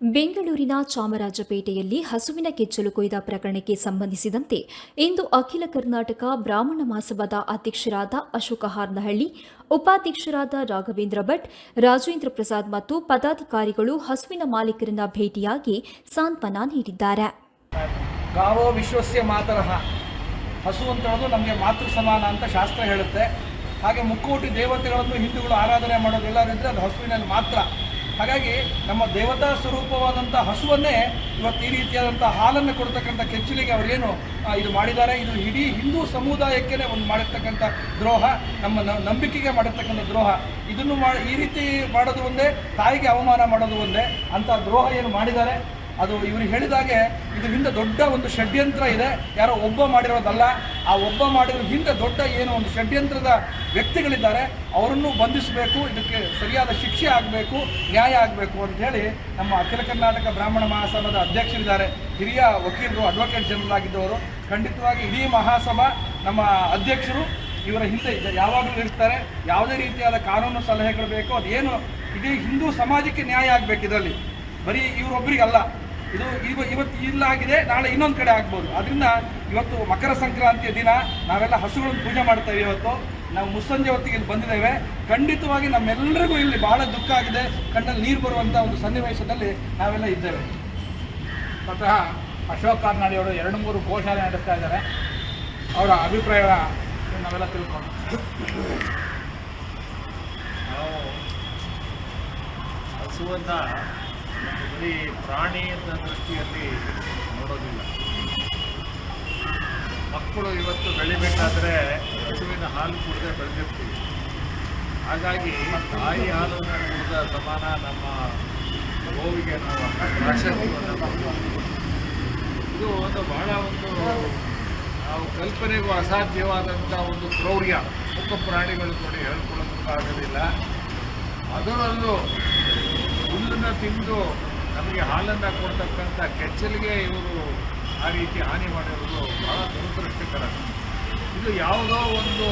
ಬೆಂಗಳೂರಿನ ಚಾಮರಾಜಪೇಟೆಯಲ್ಲಿ ಹಸುವಿನ ಕೆಚ್ಚಲು ಕೊಯ್ದ ಪ್ರಕರಣಕ್ಕೆ ಸಂಬಂಧಿಸಿದಂತೆ ಇಂದು ಅಖಿಲ ಕರ್ನಾಟಕ ಬ್ರಾಹ್ಮಣ ಮಹಾಸಭಾದ ಅಧ್ಯಕ್ಷರಾದ ಅಶೋಕ ಹಾರ್ನಹಳ್ಳಿ, ಉಪಾಧ್ಯಕ್ಷರಾದ ರಾಘವೇಂದ್ರ ಭಟ್, ರಾಜೇಂದ್ರ ಪ್ರಸಾದ್ ಮತ್ತು ಪದಾಧಿಕಾರಿಗಳು ಹಸುವಿನ ಮಾಲೀಕರನ್ನ ಭೇಟಿಯಾಗಿ ಸಾಂತ್ವನ ನೀಡಿದ್ದಾರೆ. ಮಾತೃ ಅಂತ ಶಾಸ್ತ್ರ ಹೇಳುತ್ತೆ. ಹಾಗೆ ಮುಕ್ಕೋಟಿ ದೇವತೆಗಳನ್ನು ಹಿಂದೂಗಳು ಆರಾಧನೆ ಮಾಡೋದೆಲ್ಲರಿದ್ರೆ ಅದು ಹಸುವಿನಲ್ಲಿ ಮಾತ್ರ. ಹಾಗಾಗಿ ನಮ್ಮ ದೇವತಾ ಸ್ವರೂಪವಾದಂಥ ಹಸುವನ್ನೇ ಇವತ್ತು ಈ ರೀತಿಯಾದಂಥ ಹಾಲನ್ನು ಕೊಡ್ತಕ್ಕಂಥ ಕೆಚ್ಚಲಿಗೆ ಅವರೇನು ಇದು ಮಾಡಿದ್ದಾರೆ. ಇದು ಇಡೀ ಹಿಂದೂ ಸಮುದಾಯಕ್ಕೆ ಒಂದು ಮಾಡಿರ್ತಕ್ಕಂಥ ದ್ರೋಹ, ನಮ್ಮ ನಂಬಿಕೆಗೆ ಮಾಡಿರ್ತಕ್ಕಂಥ ದ್ರೋಹ. ಇದನ್ನು ಮಾಡಿ ಈ ರೀತಿ ಮಾಡೋದು ಒಂದೇ, ತಾಯಿಗೆ ಅವಮಾನ ಮಾಡೋದು ಒಂದೇ, ಅಂಥ ದ್ರೋಹ ಏನು ಮಾಡಿದ್ದಾರೆ. ಅದು ಇವರು ಹೇಳಿದಾಗೆ ಇದು ಹಿಂದೆ ದೊಡ್ಡ ಒಂದು ಷಡ್ಯಂತ್ರ ಇದೆ. ಯಾರೋ ಒಬ್ಬ ಮಾಡಿರೋದಲ್ಲ, ಆ ಒಬ್ಬ ಮಾಡಿರೋ ಹಿಂದೆ ದೊಡ್ಡ ಏನು ಒಂದು ಷಡ್ಯಂತ್ರದ ವ್ಯಕ್ತಿಗಳಿದ್ದಾರೆ, ಅವರನ್ನು ಬಂಧಿಸಬೇಕು, ಇದಕ್ಕೆ ಸರಿಯಾದ ಶಿಕ್ಷೆ ಆಗಬೇಕು, ನ್ಯಾಯ ಆಗಬೇಕು ಅಂತ ಹೇಳಿ ನಮ್ಮ ಅಖಿಲ ಕರ್ನಾಟಕ ಬ್ರಾಹ್ಮಣ ಮಹಾಸಭಾದ ಅಧ್ಯಕ್ಷರಿದ್ದಾರೆ. ಹಿರಿಯ ವಕೀಲರು ಅಡ್ವೊಕೇಟ್ ಜನರಲ್ ಆಗಿದ್ದವರು. ಖಂಡಿತವಾಗಿ ಇಡೀ ಮಹಾಸಭಾ ನಮ್ಮ ಅಧ್ಯಕ್ಷರು ಇವರ ಹಿಂದೆ ಯಾವಾಗಲೂ ಇರ್ತಾರೆ ಯಾವುದೇ ರೀತಿಯಾದ ಕಾನೂನು ಸಲಹೆಗಳು ಬೇಕೋ ಅದೇನು ಇಡೀ ಹಿಂದೂ ಸಮಾಜಕ್ಕೆ ನ್ಯಾಯ ಆಗಬೇಕು ಇದರಲ್ಲಿ. ಬರೀ ಇವರೊಬ್ಬರಿಗಲ್ಲ ಇದು ಇವ ಇವತ್ತು ಇಲ್ಲಾಗಿದೆ ನಾಳೆ ಇನ್ನೊಂದು ಕಡೆ ಆಗ್ಬೋದು. ಅದರಿಂದ ಇವತ್ತು ಮಕರ ಸಂಕ್ರಾಂತಿಯ ದಿನ, ನಾವೆಲ್ಲ ಹಸುಗಳನ್ನು ಪೂಜೆ ಮಾಡ್ತೇವೆ ಇವತ್ತು. ನಾವು ಮುಸ್ಸಂಜೆ ಹೊತ್ತಿಗೆ ಇಲ್ಲಿ ಬಂದಿದ್ದೇವೆ. ಖಂಡಿತವಾಗಿ ನಮ್ಮೆಲ್ಲರಿಗೂ ಇಲ್ಲಿ ಬಹಳ ದುಃಖ ಆಗಿದೆ. ಕಣ್ಣಲ್ಲಿ ನೀರು ಬರುವಂಥ ಒಂದು ಸನ್ನಿವೇಶದಲ್ಲಿ ನಾವೆಲ್ಲ ಇದ್ದೇವೆ. ಸ್ವತಃ ಅಶೋಕ್ ಕಾರ್ನಾಡಿ ಅವರು ಎರಡು ಮೂರು ಗೋಶಾಲೆ ನಡೆಸ್ತಾ ಇದ್ದಾರೆ. ಅವರ ಅಭಿಪ್ರಾಯ ನಾವೆಲ್ಲ ತಿಳ್ಕೊಂಡು ಹಸುವನ್ನು ಬರೀ ಪ್ರಾಣಿ ಅಂತ ದೃಷ್ಟಿಯಲ್ಲಿ ನೋಡೋದಿಲ್ಲ. ಮಕ್ಕಳು ಇವತ್ತು ಬೆಳಿಬೇಕಾದ್ರೆ ಹಸುವಿನ ಹಾಲು ಕುಡಿದೇ ಬೆಳೆದಿರ್ತೀವಿ. ಹಾಗಾಗಿ ತಾಯಿ ಹಾಲನ್ನು ಕುಡಿದ ಸಮಾನ ನಮ್ಮ ಗೋವಿಗೆ ನಾವು ಇದು ಒಂದು ಬಹಳ ಒಂದು ನಾವು ಕಲ್ಪನೆಗೂ ಅಸಾಧ್ಯವಾದಂಥ ಒಂದು ಕ್ರೌರ್ಯ. ಮುಖ ಪ್ರಾಣಿಗಳು ನೋಡಿ ಹೇಳ್ಕೊಳ್ಳೋದಕ್ಕಾಗೋದಿಲ್ಲ ಅದರಲ್ಲೂ ಹುಲ್ಲನ್ನು ತಿಂದು ನಮಗೆ ಹಾಲನ್ನು ಕೊಡ್ತಕ್ಕಂಥ ಕೆಚ್ಚಲಿಗೆ ಇವರು ಆ ರೀತಿ ಹಾನಿ ಮಾಡಿರೋದು ಬಹಳ ದುರದೃಷ್ಟಕರ. ಇದು ಯಾವುದೋ ಒಂದು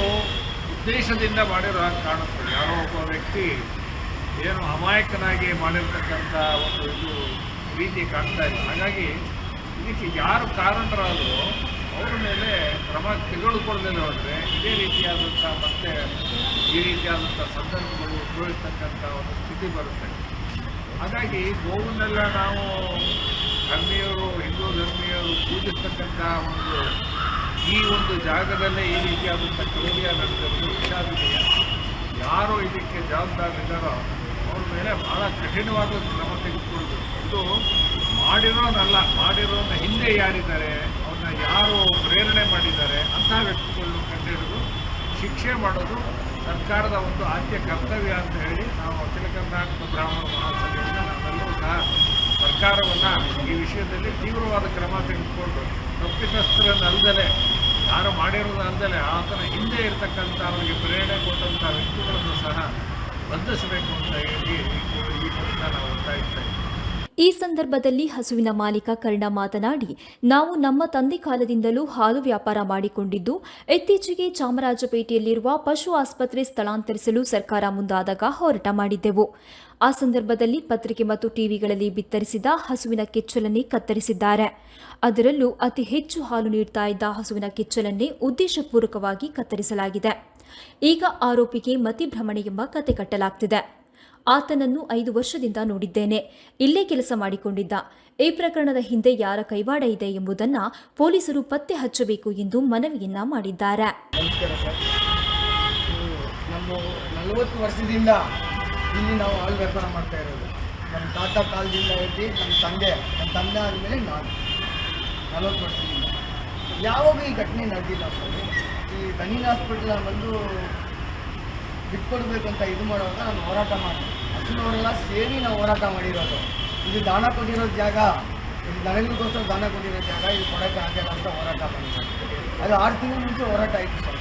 ಉದ್ದೇಶದಿಂದ ಮಾಡಿರೋ ಹಾಗೆ ಕಾಣುತ್ತದೆ ಯಾರೋ ಒಬ್ಬ ವ್ಯಕ್ತಿ ಏನು ಅಮಾಯಕನಾಗಿ ಮಾಡಿರ್ತಕ್ಕಂಥ ಒಂದು ಇದು ರೀತಿ ಕಾಣ್ತಾ ಇಲ್ಲ ಹಾಗಾಗಿ ಇದಕ್ಕೆ ಯಾರು ಕಾರಣರಾದರೂ ಅವ್ರ ಮೇಲೆ ಕ್ರಮ ತೆಗೆದುಕೊಳ್ಳದೆ ಹೋದರೆ ಇದೇ ರೀತಿಯಾದಂಥ ಮತ್ತೆ ಈ ರೀತಿಯಾದಂಥ ಸಂದರ್ಭಗಳು ಉದ್ಭವಿಸ್ತಕ್ಕಂಥ ಒಂದು ಸ್ಥಿತಿ ಬರುತ್ತೆ. ಹಾಗಾಗಿ ಗೋವನ್ನೆಲ್ಲ ನಾವು ಧರ್ಮೀಯರು, ಹಿಂದೂ ಧರ್ಮೀಯರು ಪೂಜಿಸ್ತಕ್ಕಂಥ ಒಂದು ಈ ಒಂದು ಜಾಗದಲ್ಲೇ ಈ ರೀತಿಯಾದಂಥ ಕ್ರೌರ್ಯ ನಡೆದಿರೋದು ವಿಷಾದನೀಯ ಯಾರು ಇದಕ್ಕೆ ಜವಾಬ್ದಾರಿದ್ದಾರೋ ಅವ್ರ ಮೇಲೆ ಬಹಳ ಕಠಿಣವಾದ ಕ್ರಮ ತೆಗೆದುಕೊಳ್ಬೇಕು ಇದು ಮಾಡಿರೋನಲ್ಲ, ಮಾಡಿರೋನ ಹಿಂದೆ ಯಾರಿದ್ದಾರೆ, ಅವ್ರನ್ನ ಯಾರು ಪ್ರೇರಣೆ ಮಾಡಿದ್ದಾರೆ ಅಂತಹ ವ್ಯಕ್ತಿಗಳನ್ನು ಕಂಡುಹಿಡಿದು ಶಿಕ್ಷೆ ಮಾಡೋದು ಸರ್ಕಾರದ ಒಂದು ಆದ್ಯ ಕರ್ತವ್ಯ ಅಂತ ಹೇಳಿ ನಾವು ಅಖಿಲ ಕರ್ನಾಟಕ ಬ್ರಾಹ್ಮಣ ಮಹಾಸಭೆಯಿಂದ ನಾವೆಲ್ಲರೂ ಸಹ ಸರ್ಕಾರವನ್ನು ಈ ವಿಷಯದಲ್ಲಿ ತೀವ್ರವಾದ ಕ್ರಮ ತೆಗೆದುಕೊಂಡು ತಪ್ಪಿತಸ್ಥರನ್ನಲ್ದಲೆ, ಯಾರು ಮಾಡಿರೋದಲ್ದಲೆ ಆತನ ಹಿಂದೆ ಇರತಕ್ಕಂಥ ಅವರಿಗೆ ಪ್ರೇರಣೆ ಕೊಟ್ಟಂಥ ವ್ಯಕ್ತಿಗಳನ್ನು ಸಹ ಬಂಧಿಸಬೇಕು ಅಂತ ಹೇಳಿ ಈ ಮೂಲಕ ನಾವು ಒತ್ತಾಯಿಸ್ತಾ ಇದ್ದೀವಿ. ಈ ಸಂದರ್ಭದಲ್ಲಿ ಹಸುವಿನ ಮಾಲೀಕ ಕರ್ಣ ಮಾತನಾಡಿ, ನಾವು ನಮ್ಮ ತಂದೆ ಕಾಲದಿಂದಲೂ ಹಾಲು ವ್ಯಾಪಾರ ಮಾಡಿಕೊಂಡಿದ್ದು, ಇತ್ತೀಚೆಗೆ ಚಾಮರಾಜಪೇಟೆಯಲ್ಲಿರುವ ಪಶು ಆಸ್ಪತ್ರೆ ಸ್ಥಳಾಂತರಿಸಲು ಸರ್ಕಾರ ಮುಂದಾದಾಗ ಹೋರಾಟ ಮಾಡಿದ್ದೆವು. ಆ ಸಂದರ್ಭದಲ್ಲಿ ಪತ್ರಿಕೆ ಮತ್ತು ಟಿವಿಗಳಲ್ಲಿ ಬಿತ್ತರಿಸಿದ ಹಸುವಿನ ಕೆಚ್ಚಲನ್ನೇ ಕತ್ತರಿಸಿದ್ದಾರೆ. ಅದರಲ್ಲೂ ಅತಿ ಹೆಚ್ಚು ಹಾಲು ನೀಡ್ತಾ ಇದ್ದ ಹಸುವಿನ ಕೆಚ್ಚಲನ್ನೇ ಉದ್ದೇಶಪೂರ್ವಕವಾಗಿ ಕತ್ತರಿಸಲಾಗಿದೆ. ಈಗ ಆರೋಪಿಗೆ ಮತಿಭ್ರಮಣೆ ಎಂಬ ಕತೆ ಕಟ್ಟಲಾಗ್ತಿದೆ. ಆತನನ್ನು ಐದು ವರ್ಷದಿಂದ ನೋಡಿದ್ದೇನೆ. ಇಲ್ಲೇ ಕೆಲಸ ಮಾಡಿಕೊಂಡಿದ್ದ. ಈ ಪ್ರಕರಣದ ಹಿಂದೆ ಯಾರ ಕೈವಾಡ ಇದೆ ಎಂಬುದನ್ನು ಪೊಲೀಸರು ಪತ್ತೆ ಹಚ್ಚಬೇಕು ಎಂದು ಮನವಿಯನ್ನ ಮಾಡಿದ್ದಾರೆ. ವರ್ಷದಿಂದ ಇಲ್ಲಿ ನಾವು ಹಾಲು ವ್ಯಾಪಾರ ಮಾಡ್ತಾ ಇರೋದು. ನಮ್ಮ ತಾತ ಕಾಲದಿಂದ ಐತಿ ನಮ್ಮ ತಂದೆ ನಮ್ಮ ತಂದೆ ಆದಮೇಲೆ ನಾನು. ನಲವತ್ತು ವರ್ಷದಿಂದ. ಯಾವಾಗ ಈ ಘಟನೆ ನಡೆದಿಲ್ಲ ಈ ಗಣಿನ ಹಾಸ್ಪಿಟಲ್ ಬಂದು ಬಿಟ್ಕೊಡ್ಬೇಕು ಅಂತ ಇದು ಮಾಡುವಾಗ ನಾನು ಹೋರಾಟ ಮಾಡಿ ಹಸಿನವರೆಲ್ಲ ಸೇರಿ ನಾವು ಹೋರಾಟ ಮಾಡಿರೋದು. ಇದು ದಾನ ಕೊಟ್ಟಿರೋ ಜಾಗ ಇದು ದನಗಳಿಗೋಸ್ಕರ ದಾನ ಕೊಟ್ಟಿರೋ ಜಾಗ ಇದು ಕೊಡೋಕ್ಕೆ ಆಗಲ್ಲ ಅಂತ ಹೋರಾಟ ಮಾಡಿದ್ದಾರೆ. ಅದು ಆರು ತಿಂಗಳ ಮುಂಚೆ ಹೋರಾಟ ಆಯಿತು ಸರ್.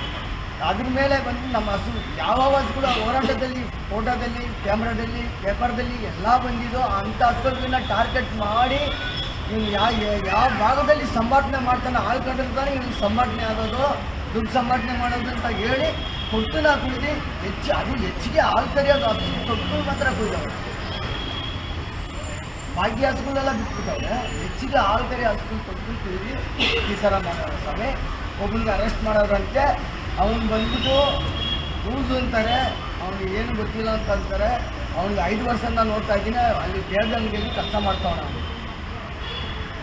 ಅದ್ರ ಮೇಲೆ ಬಂದು ನಮ್ಮ ಹಸು ಯಾವ ಹಸುಗಳು ಹೋರಾಟದಲ್ಲಿ, ಫೋಟೋದಲ್ಲಿ, ಕ್ಯಾಮ್ರಾದಲ್ಲಿ, ಪೇಪರ್ದಲ್ಲಿ ಎಲ್ಲ ಬಂದಿದೋ ಅಂಥ ಹಸುಗಳನ್ನ ಟಾರ್ಗೆಟ್ ಮಾಡಿ ಇವ್ನು ಯಾವ ಯಾವ ಭಾಗದಲ್ಲಿ ಸಂಭಾಷಣೆ ಮಾಡ್ತಾನೆ ಆಳ್ಕೊಂಡಿರ್ತಾನೆ ಇವ್ನಿಗೆ ಸಂಭಾಷಣೆ ಆಗೋದು. ದುಡ್ಡು ಸಂಪಾದನೆ ಮಾಡೋದು ಅಂತ ಹೇಳಿ ಕೊಟ್ಟು ನಾ ಕುಡಿದು. ಹೆಚ್ಚು ಅದು ಹೆಚ್ಚಿಗೆ ಹಾಲು ಕರೆಯೋದು ಅಷ್ಟು ತೊಟ್ಟು ಮಾತ್ರ ಕುಡಿದವರು ಭಾಗ್ಯ ಹಸುಗಳೆಲ್ಲ ಬಿಟ್ಬಿಟ್ಟವ್ರೆ. ಹೆಚ್ಚಿಗೆ ಆಲ್ಕರೆ ಹಸುಗಳು ತೊಟ್ಟು ಕುಡಿದು ಈ ಥರ ಮಾಡೋರು ಸ್ವಾಮಿ. ಒಬ್ಬನಿಗೆ ಅರೆಸ್ಟ್ ಮಾಡೋರಂತೆ ಅವನು ಬಂದ್ಬಿಟ್ಟು ರೂಲ್ಸ್ ಅಂತಾರೆ. ಅವ್ನಿಗೆ ಏನು ಗೊತ್ತಿಲ್ಲ ಅಂತ ಅಂತಾರೆ. ಅವ್ನಿಗೆ ಐದು ವರ್ಷದಿಂದ ನೋಡ್ತಾ ಇದ್ದೀನಿ. ಅಲ್ಲಿ ಬೇದಂಗಡಿಯಲ್ಲಿ ಕೆಲಸ ಮಾಡ್ತಾವಣ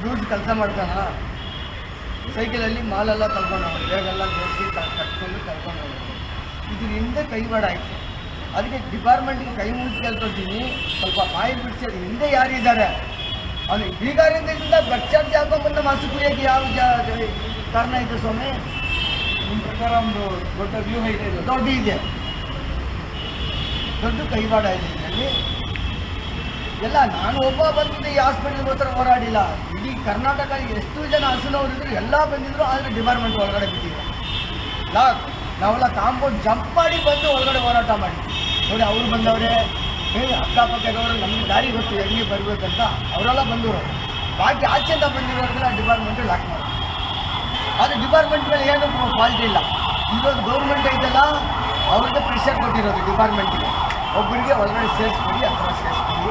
ರೂಲ್ಸ್ ಕೆಲಸ ಮಾಡ್ತಾನ? ಸೈಕಲಲ್ಲಿ ಮಾಲೆಲ್ಲ ತಗೊಂಡು ಹೋಗಿ ಬೇಗೆಲ್ಲ ಜೋಡಿಸಿ ಕಟ್ಕೊಂಡು ಕರ್ಕೊಂಡು ಹೋಗಿ ಇದರಿಂದ ಕೈವಾಡ ಆಯಿತು. ಅದಕ್ಕೆ ಡಿಪಾರ್ಟ್ಮೆಂಟ್ಗೆ ಕೈ ಮುಗಿದು ಕೇಳ್ಕೊಳ್ತೀನಿ. ಸ್ವಲ್ಪ ಬಾಯಿ ಬಿಡಿಸಿ, ಅದು ಹಿಂದೆ ಯಾರಿದ್ದಾರೆ ಅವನು ಬೀಗಾರಿಂದ ಬಟ್ ಚಾರ್ಜ್ ಮಾಸು ಕುಡಿಯೋಕೆ ಯಾವ ಜಾ- ಯಾವ ಕಾರಣ ಇದೆ ಸ್ವಾಮಿ? ನಿಮ್ಮ ಪ್ರಕಾರ ಒಂದು ದೊಡ್ಡ ವ್ಯೂಹ ಇದೆ, ದೊಡ್ಡ ಇದೆ. ದೊಡ್ಡ ಕೈವಾಡ ಇದೆ ಇದರಲ್ಲಿ ಎಲ್ಲ ನಾನು ಒಬ್ಬ ಬಂದಿದ್ದೆ, ಈ ಹಾಸ್ಪಿಟಲ್ಗೋಸ್ಕರ ಹೋರಾಡಿಲ್ಲ. ಇಡೀ ಕರ್ನಾಟಕ ಎಷ್ಟು ಜನ ಹಸುನವರಿದ್ರು ಎಲ್ಲ ಬಂದಿದ್ರು, ಆದರೆ ಡಿಪಾರ್ಟ್ಮೆಂಟ್ ಒಳಗಡೆ ಬಿಟ್ಟಿಲ್ಲ. ಲಾ ನಾವೆಲ್ಲ ಕಾಂಪೌಂಡ್ ಜಂಪ್ ಮಾಡಿ ಬಂದು ಒಳಗಡೆ ಹೋರಾಟ ಮಾಡಿ ನೋಡಿ, ಅವ್ರು ಬಂದವರೇ ಹೇ ಅಕ್ಕಪಕ್ಕದವರು, ನಮ್ಗೆ ದಾರಿ ಗೊತ್ತು, ಹೆಂಗೆ ಬರಬೇಕಂತ. ಅವರೆಲ್ಲ ಬಂದವರು ಬಾಕಿ ಆಚೆಯಿಂದ ಬಂದಿರೋರೆಲ್ಲ ಡಿಪಾರ್ಟ್ಮೆಂಟ್ ಲಾಕ್ ಮಾಡಿ ಆದರೆ ಡಿಪಾರ್ಟ್ಮೆಂಟ್ ಮೇಲೆ ಏನು ಫಾಲ್ಟ್ ಇಲ್ಲ. ಇರೋದು ಗೌರ್ಮೆಂಟ್ ಐತಲ್ಲ ಅವ್ರಿಗೆ ಪ್ರೆಷರ್ ಕೊಟ್ಟಿರೋದು ಡಿಪಾರ್ಟ್ಮೆಂಟಿಗೆ ಒಬ್ಬರಿಗೆ ಒಳಗಡೆ ಸೇರಿಸ್ಬಿಡಿ ಆ ಥರ ಸೇರಿಸ್ಬಿಡಿ